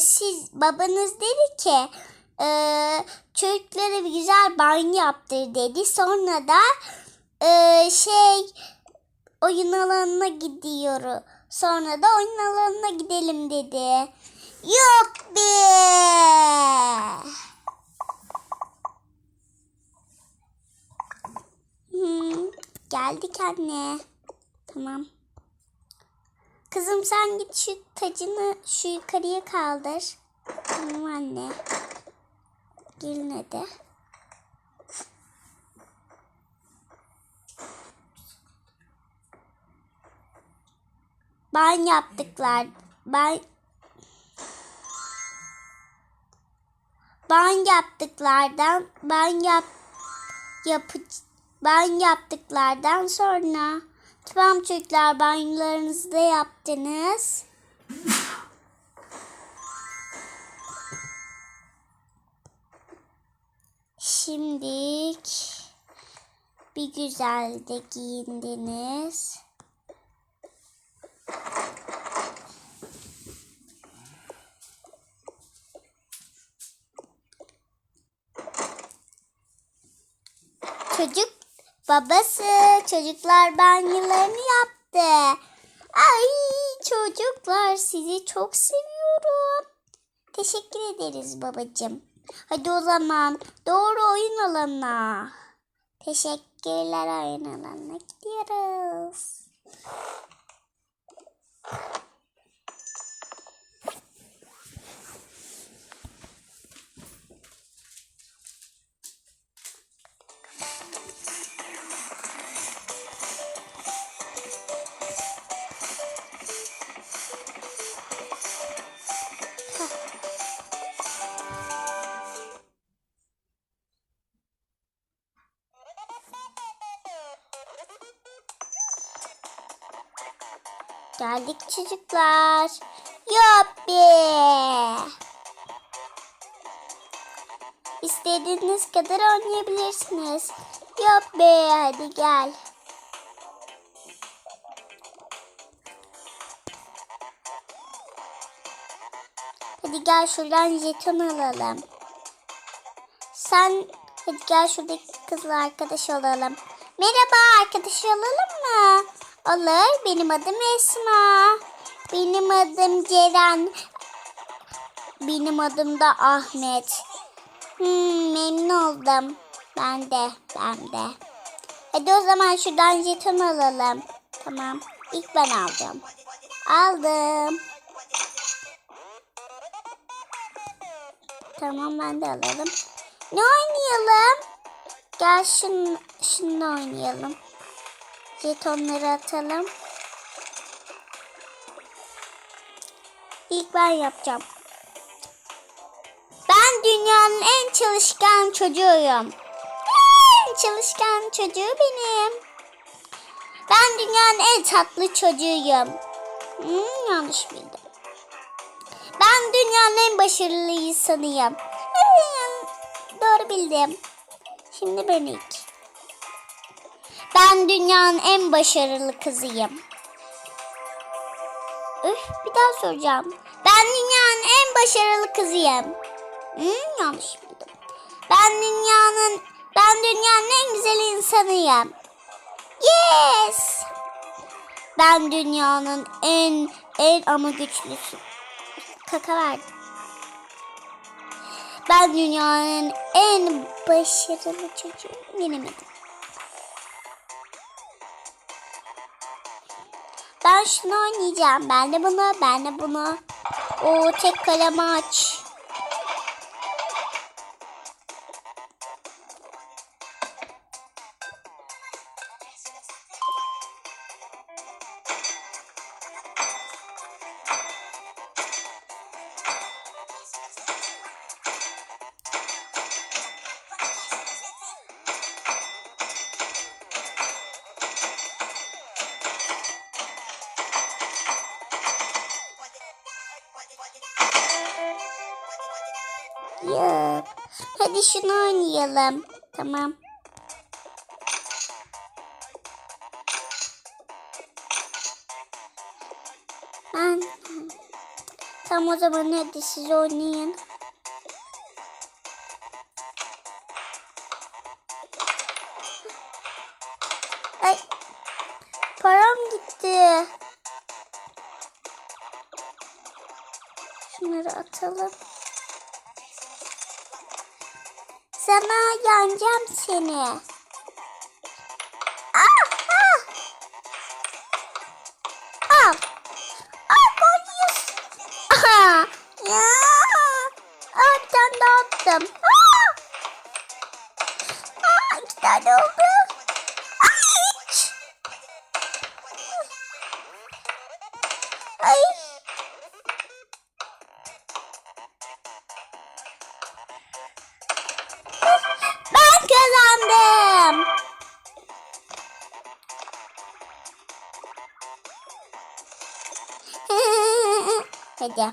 siz babanız dedi ki e, çocuklara bir güzel banyo yaptır dedi. Sonra da e, şey oyun alanına gidiyoruz. Sonra da oyun alanına gidelim dedi. Yuppi! Hmm, geldik anne. Tamam. Kızım sen git şu tacını şu yukarıya kaldır. Tamam anne. Gelin hadi. Ben yaptıklar. Ben ben yaptıklardan ben yap yapı ben yaptıklardan sonra tamam çocuklar banyolarınızı da yaptınız. Şimdilik bir güzel de giyindiniz. Çocuk babası çocuklar banyolarını yaptı. Ay çocuklar sizi çok seviyorum. Teşekkür ederiz babacığım. Hadi o zaman doğru oyun alanına. Teşekkürler oyun alanına gidiyoruz. Geldik çocuklar. Yuppi. İstediğiniz kadar oynayabilirsiniz. Yuppi hadi gel. Hadi gel şuradan jeton alalım. Sen hadi gel şuradaki kızla arkadaş olalım. Merhaba arkadaş olalım mı? Olur. Benim adım Esma. Benim adım Ceren. Benim adım da Ahmet. Hmm, memnun oldum. Ben de, ben de. Hadi o zaman şuradan jeton alalım. Tamam. İlk ben alacağım. Aldım. Tamam ben de alalım. Ne oynayalım? Gel şunu, şunu oynayalım. Jetonları atalım. İlk ben yapacağım. Ben dünyanın en çalışkan çocuğuyum. En çalışkan çocuğu benim. Ben dünyanın en tatlı çocuğuyum. Hmm, yanlış bildim. Ben dünyanın en başarılı insanıyım. Hmm, doğru bildim. Şimdi ben ilk. Ben dünyanın en başarılı kızıyım. Üf, bir daha soracağım. Ben dünyanın en başarılı kızıyım. Hmm, yanlış bildim. Ben dünyanın ben dünyanın en güzel insanıyım. Yes. Ben dünyanın en en ama güçlüsü. Kaka verdim. Ben dünyanın en başarılı çocuğu. Bilemedim. Ben şunu oynayacağım. Ben de bunu, ben de bunu. O tek kalem aç. Yok. Hadi şunu oynayalım. Tamam. Ben Tam o zaman hadi siz oynayın. Ay. Param gitti. Şunları atalım. Sana yeneceğim seni. Ah, ah. Al. Al koyuyorsun. Aha. Ya. Bir tane daha attım. Aa. Aa, iki tane oldu. Ay. Ay. Hadi.